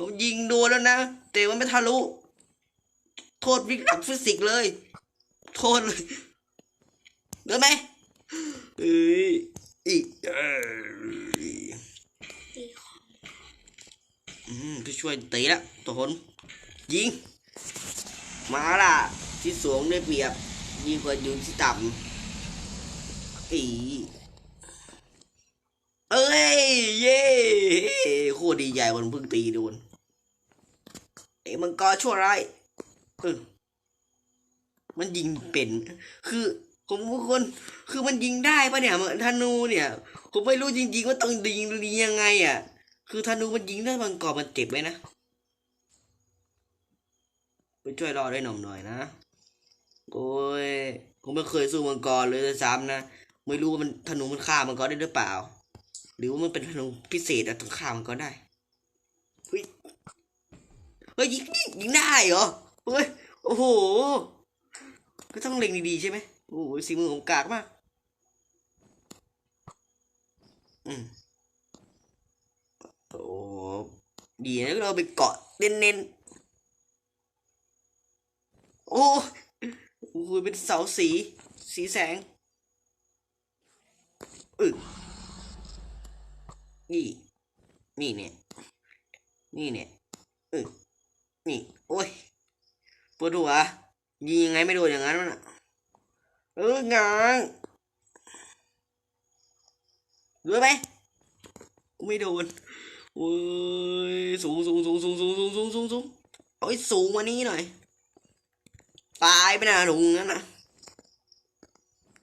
ผมยิงโดนแล้วนะ แต่มันไม่ทะลุ โทษวิกหลักฟิสิกส์เลย โทษเลยเดินไหมเอ้ยอีกเอองอืมพี่ช่วยตีละตัวคนยิง มาล่ะ ที่สูงได้เปรียบยิงกว่าอยู่ที่ต่ำอีเอ้ย เย่โค ตรดีใจวันเพิ่งตีโดนไอ้มังกรชั่วร้ายเออมันยิงเป็น คือผมทุกคน คือมันยิงได้ปะเนี่ยธนูเนี่ย ผมไม่รู้จริง ๆ ว่าต้องยิงยิงยังไง อะ คือธนูมันยิงได้มังกรมันเจ็บไหมนะไปช่วยรอได้หน่อมหน่อยนะโอ้ยผมไม่เคยสู้มังกรเลยซ้ำนะไม่รู้ว่ามันธนูมันฆ่ามังกรได้หรือเปล่า หรือว่ามันเป็นธนูพิเศษอะถึงฆ่ามังกรได้ ฮ้ยยิงยิงยิงได้เหรอเฮ้ยโอ้โหก็ต้องเล็งดีๆใช่ไหมโอ้โหสีมือของกากมากอืมโอ้ดีนะเราไปเกาะเน้นๆโอ้โหเป็นเสาสี สีแสงอึนี่ นี่เนี่ย นี่เนี่ยอึ นี่ โอ้ยปวดหัวยิงยังไงไม่โดนอย่างนั้นน่ะ เอองางรู้ไหมกูไม่โดนโอ้ยสูงสูงสูงสูงสูงสูงสูงสูงสูงเอาให้สูงกว่านี้หน่อย ตายไปนะหนุ่มนั่นนะ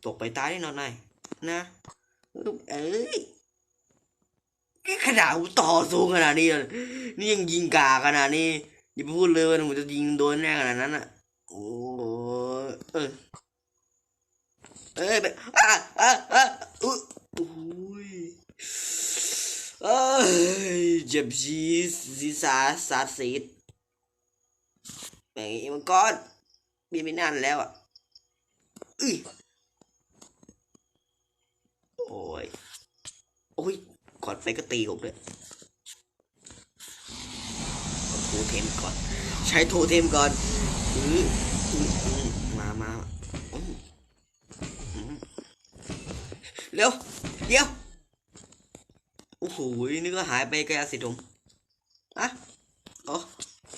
ตกไปตายได้นอนไหนนะเอ้ยขนาดกูต่อสูงขนาดนี้ นี่ยังยิงกาขนาดนี้ อย่าพูดเลยว่าผมจะยิงโดนแน่ขนาดนั้นอะ โอ้เออเอ้ยแบบอะอะอะอุ๊ยโอ้ยเอ้ยเจ็บชีศีรษะสาสีดแม่งมังกรบินไปนานแล้วอะอุ้ยโอ้ยโอ้ยก่อนไปก็ตีผมเลย เทมก่อน ใช้โทเทมก่อนมามาเร็ว เดี๋ยว โอ้โหนี่ก็หายไปไกลสิผมอะโอ้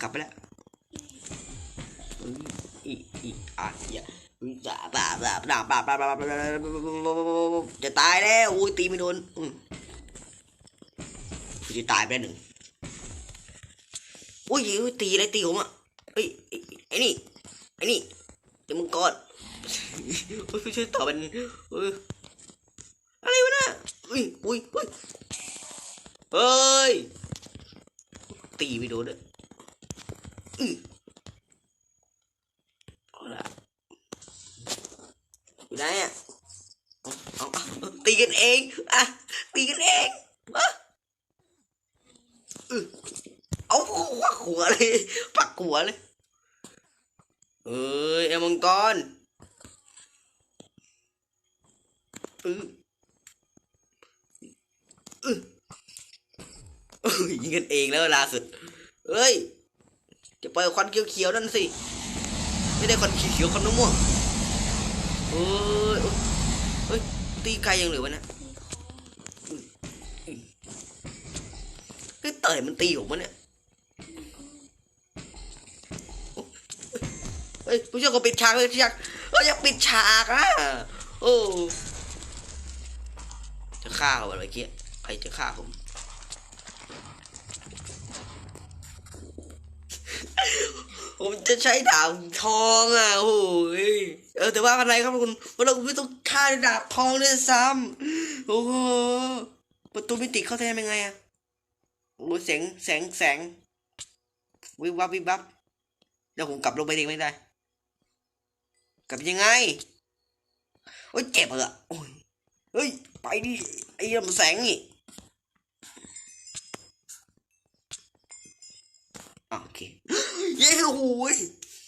กลับไปแล้วอีอีอะอย่าบ้าบ้าบ้าบ้าบ้าบ้าจะตายแล้วอุ้ยตีไม่โดนจะตายไปหนึ่ง อุ้ยอุ้ยตีอะไรตีผมอะเอ้ยไอ้นี่ไอ้นี่เดี๋ยวมึงกอดโอ้ยช่วยต่อเป็นเอออะไรวะน่ะอุ้ยอุ้ยอุ้ยเฮ้ยตีไปโดนเลยอือเอาละอยู่ไหนอะเอาเอาตีกันเองอะตีกันเองอะอือ เอาหัวหัวเลยปักหัวเลย เอ้ยไอ้มังกรอืออืออยิงกันเองแล้วล่าสุดเอ้ย จะปล่อยควันเขียวๆนั่นสิ ไม่ได้ควันเขียวๆควันน้ำม่วงเอ้ยเอ้ย ตีไกลยังเหลือวะเนี่ยก็เตยมันตีผมวะเนี่ย เฮ้ยผู้ช่วยก็ปิดฉากเลยฉากเฮ้ยอยากปิดฉากอะโอ้จะฆ่าเขาอะไรเกี้ยใครจะฆ่าผมผมจะใช้ดาบทองอะโอ้ยเออแต่ว่าอะไรครับคุณว่าเราไม่ต้องฆ่าดาบทองด้วยซ้ำโอ้โหประตูมิติเข้าแทนยังไงอะโอ้แสงแสงแสงวิบวับวิบวับเดี๋ยวผมกลับลงไปเองไม่ได้ กับยังไงโอ้ยเจ็บเหรอโอ้ยเฮ้ยไปดิไอ้ลำแสงนี่โอเคเย้โอ้โหย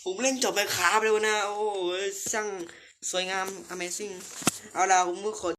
ผมเล่นจบไปคราบเลยวะนะ โอ้ยช่างสวยงาม Amazing เอาล่ะผมก็ขอ